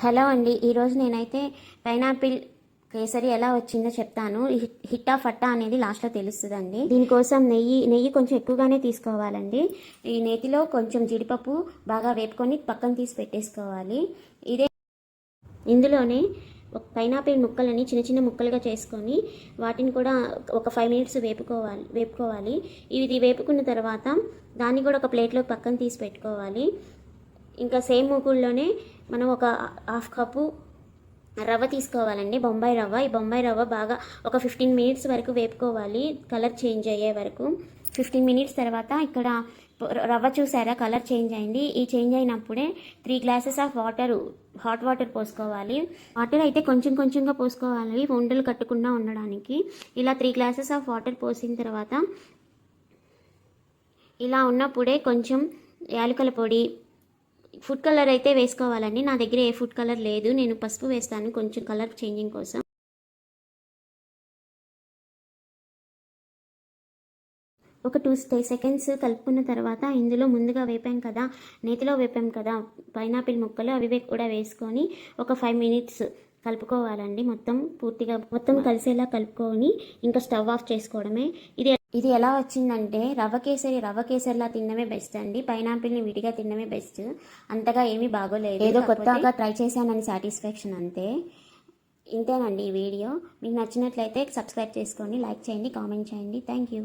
Hello అండి ఈరోజు నేనైతే పైనాపిల్ కేసరి ఎలా వచ్చిందో చెప్తాను. హిట్ హిట్టా ఫట్టా అనేది లాస్ట్లో తెలుస్తుందండి. దీనికోసం నెయ్యి నెయ్యి కొంచెం ఎక్కువగానే తీసుకోవాలండి. ఈ నేతిలో కొంచెం జీడిపప్పు బాగా వేపుకొని పక్కన తీసి పెట్టేసుకోవాలి. ఇదే ఇందులోనే ఒక పైనాపిల్ ముక్కలని చిన్న చిన్న ముక్కలుగా చేసుకొని వాటిని కూడా ఒక ఫైవ్ మినిట్స్ వేపుకోవాలి వేపుకోవాలి. ఇది వేపుకున్న తర్వాత దాన్ని కూడా ఒక ప్లేట్లో పక్కన తీసి పెట్టుకోవాలి. ఇంకా సేమ్ మూకుల్లోనే మనం ఒక హాఫ్ కప్పు రవ్వ తీసుకోవాలండి బొంబాయి రవ్వ. ఈ బొంబాయి రవ్వ బాగా ఒక ఫిఫ్టీన్ మినిట్స్ వరకు వేపుకోవాలి కలర్ చేంజ్ అయ్యే వరకు. ఫిఫ్టీన్ మినిట్స్ తర్వాత ఇక్కడ రవ్వ చూసారా కలర్ చేంజ్ అయింది. ఈ చేంజ్ అయినప్పుడే three glasses of water hot water పోసుకోవాలి. వాటర్ అయితే కొంచెం కొంచెంగా పోసుకోవాలి ఉండలు కట్టకుండా ఉండడానికి. ఇలా త్రీ గ్లాసెస్ ఆఫ్ వాటర్ పోసిన తర్వాత ఇలా ఉన్నప్పుడే కొంచెం యాలకుల పొడి ఫుడ్ కలర్ అయితే వేసుకోవాలండి. నా దగ్గర ఏ ఫుడ్ కలర్ లేదు. నేను పసుపు వేస్తాను. కొంచెం కలర్ చేంజింగ్ కోసం. ఒక టూ స్టే సెకండ్స్ కలుపుకున్న తర్వాత ఇందులో ముందుగా వేపాం కదా నేతిలో వేపాం కదా పైనాపిల్ ముక్కలు అవి కూడా వేసుకొని ఒక ఫైవ్ మినిట్స్ కలుపుకోవాలండి. మొత్తం పూర్తిగా మొత్తం కలిసేలా కలుపుకొని ఇంకా స్టవ్ ఆఫ్ చేసుకోవడమే. ఇది ఇది ఎలా వచ్చిందంటే రవ్వ కేసరి రవ్వ కేసరిలా తినడమే బెస్ట్ అండి. పైనాపిల్ని విడిగా తినడమే బెస్ట్. అంతగా ఏమీ బాగోలేదు. ఏదో కొత్తగా ట్రై చేశానని సాటిస్ఫాక్షన్ అంతే. ఇంతేనండి ఈ వీడియో. మీకు నచ్చినట్లయితే సబ్స్క్రైబ్ చేసుకోండి లైక్ చేయండి కామెంట్ చేయండి. Thank you.